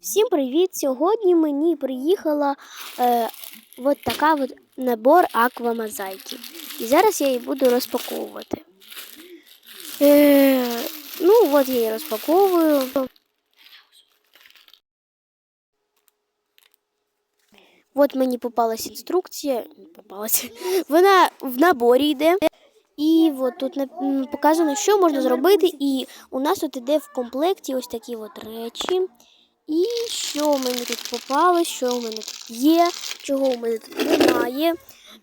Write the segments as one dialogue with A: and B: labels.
A: Всім привіт! Сьогодні мені приїхала е, от така от набор аквамозаїки. І зараз я її буду розпаковувати. Е, ну, от я її розпаковую. От мені попалась інструкція. Попалась. Вона в наборі йде. І от тут показано, що можна зробити. І у нас тут іде в комплекті ось такі от речі. І що в мене тут попалось, що у мене тут є, чого у мене тут немає.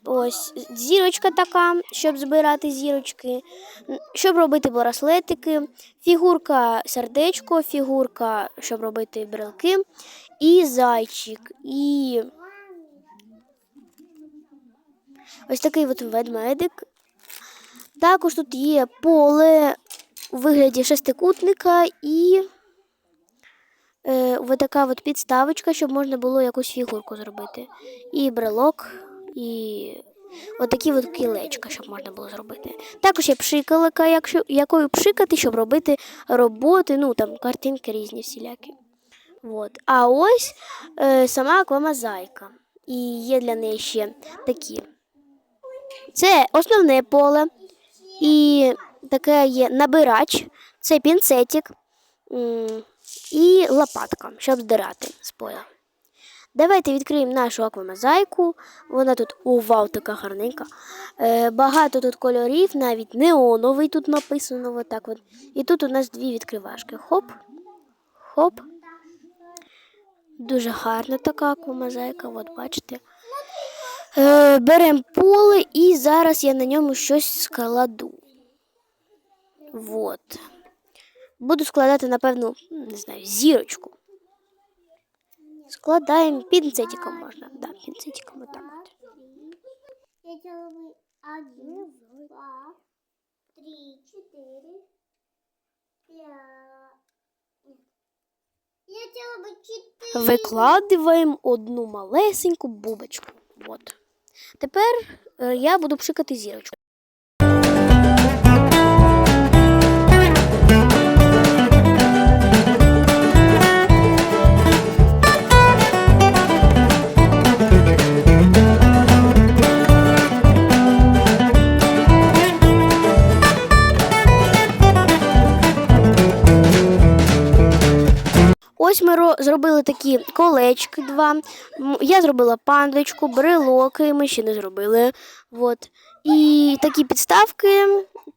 A: Ось зірочка така, щоб збирати зірочки, щоб робити браслетики, фігурка сердечко, фігурка, щоб робити брелки, і зайчик, і ось такий от ведмедик. Також тут є поле у вигляді шестикутника і е, ось така от підставочка, щоб можна було якусь фігурку зробити. І брелок, і отакі от кілечка, щоб можна було зробити. Також є пшикалка, якщо, якою пшикати, щоб робити роботи, ну там картинки різні всілякі. От. А ось е, сама аквамозаїка. І є для неї ще такі. Це основне поле. І таке є набирач, це пінцетик і лопатка, щоб здирати з поля. Давайте відкриємо нашу аквамозаїку. Вона тут увау, така гарненька. Е, багато тут кольорів, навіть неоновий тут написано. Отак от. І тут у нас дві відкривашки. Хоп, хоп. Дуже гарна така аквамозаїка, от бачите. Е, беремо поле і зараз я на ньому щось складу. Вот. Буду складати, напевно, не знаю, зірочку. Складаємо пінцетиком можна. Да, пінцетиком отак от.
B: Я делала бы один, два, три, четыре, пять. Нет. Я делала бы четыре.
A: Викладаємо одну малесеньку бубочку. От. Тепер е, я буду пшикати зірочку. Ось ми ро- зробили такі колечки два. Я зробила пандочку, брелоки, ми ще не зробили. От. І такі підставки.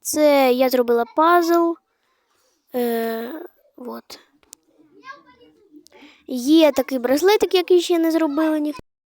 A: Це я зробила пазл. Е, от. Є такий браслетик, який ще не зробили ніхто.